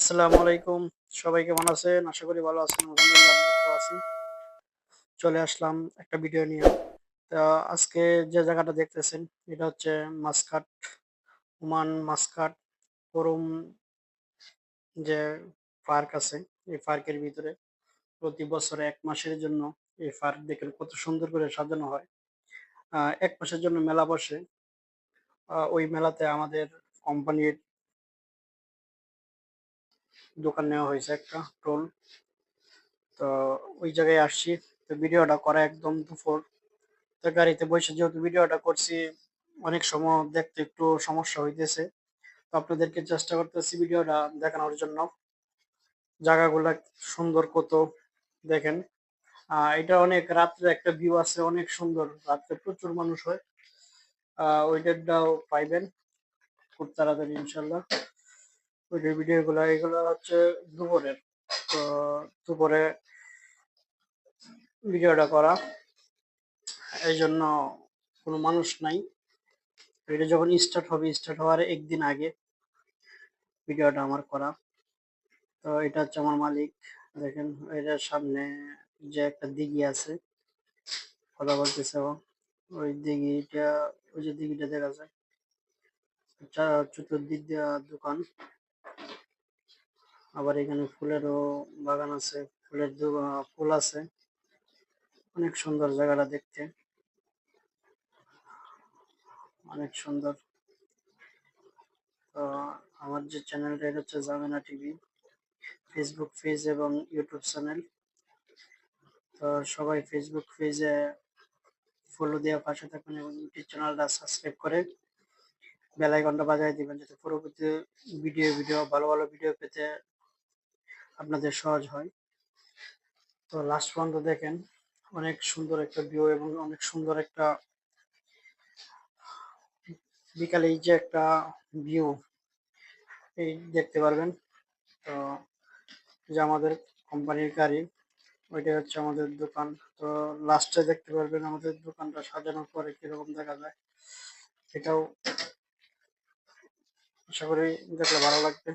আসসালামু আলাইকুম। সবাই কেমন আছেন? আশা করি ভালো আছেন, আলহামদুলিল্লাহ আছি। চলে আসলাম একটা ভিডিও নিয়ে। তা আজকে যে জায়গাটা দেখতেছেন, এটা হচ্ছে মাসকাট ওমান মাসকাট করুম যে পার্ক আছে, এই পার্কের ভিতরে প্রতি বছরে এক মাসের জন্য এই পার্ক দেখেন কত সুন্দর করে সাজানো হয়। এক মাসের জন্য মেলা বসে। ওই মেলাতে আমাদের কোম্পানির দোকান নেওয়া হয়েছে একটা টোল। তো ওই জায়গায় আসছি। তো ভিডিওটা করা একদম দুপুর। তো গাড়িতে বসে যেহেতু ভিডিওটা করছি, অনেক সময় দেখতে একটু সমস্যা হইতেছে। তো আপনাদেরকে চেষ্টা করতেছি ভিডিওটা দেখানোর জন্য। জায়গাগুলা সুন্দর কত, দেখেন। এটা অনেক রাত্রে একটা ভিউ আছে, অনেক সুন্দর। রাত্রে প্রচুর মানুষ হয়। ওইটাও পাইবেন। খুব তাড়াতাড়ি, ইনশাল্লাহ। ভিডিও গুলা, এগুলো হচ্ছে দুপুরের তো দুপুরে ভিডিওটা করা। এই জন্য কোনো মানুষ নাই। এটা যখন স্টার্ট হবে স্টার্ট হওয়ার একদিন আগে ভিডিওটা আমার করা। তো এটা হচ্ছে আমার মালিক। দেখেন এটার সামনে যে একটা দিঘি আছে, কথা বলতেছে ওই দিঘিটা, ওই যে দিঘিটা দেখা যায়। চতুর্দিক দোকান। আবার এখানে ফুলেরও বাগান আছে, ফুলের ফুল আছে। অনেক সুন্দর জায়গাটা দেখতে। অনেক সুন্দর। তো আমার যে চ্যানেলটা, এটা হচ্ছে জামেনা টিভি ফেসবুক পেজ এবং ইউটিউব চ্যানেল তো সবাই ফেসবুক পেজে ফলো দেওয়া পাশে থাকুন এবং ইউটিউব চ্যানেলটা সাবস্ক্রাইব করে বেল আইকনটা বাজায় দিবেন, যাতে পরবর্তী ভিডিও ভিডিও ভালো ভালো ভিডিও পেতে আপনাদের সহজ হয়। তো লাস্ট পর্যন্ত দেখেন, অনেক সুন্দর একটা ভিউ এবং অনেক সুন্দর একটা বিকালে এই যে একটা ভিউ এই দেখতে পারবেন। তো যে আমাদের কোম্পানির গাড়ি, ওইটাই হচ্ছে আমাদের দোকান। তো লাস্টে দেখতে পারবেন আমাদের দোকানটা সাজানোর পরে কীরকম দেখা যায়। এটাও আশা করি দেখলে ভালো লাগবে।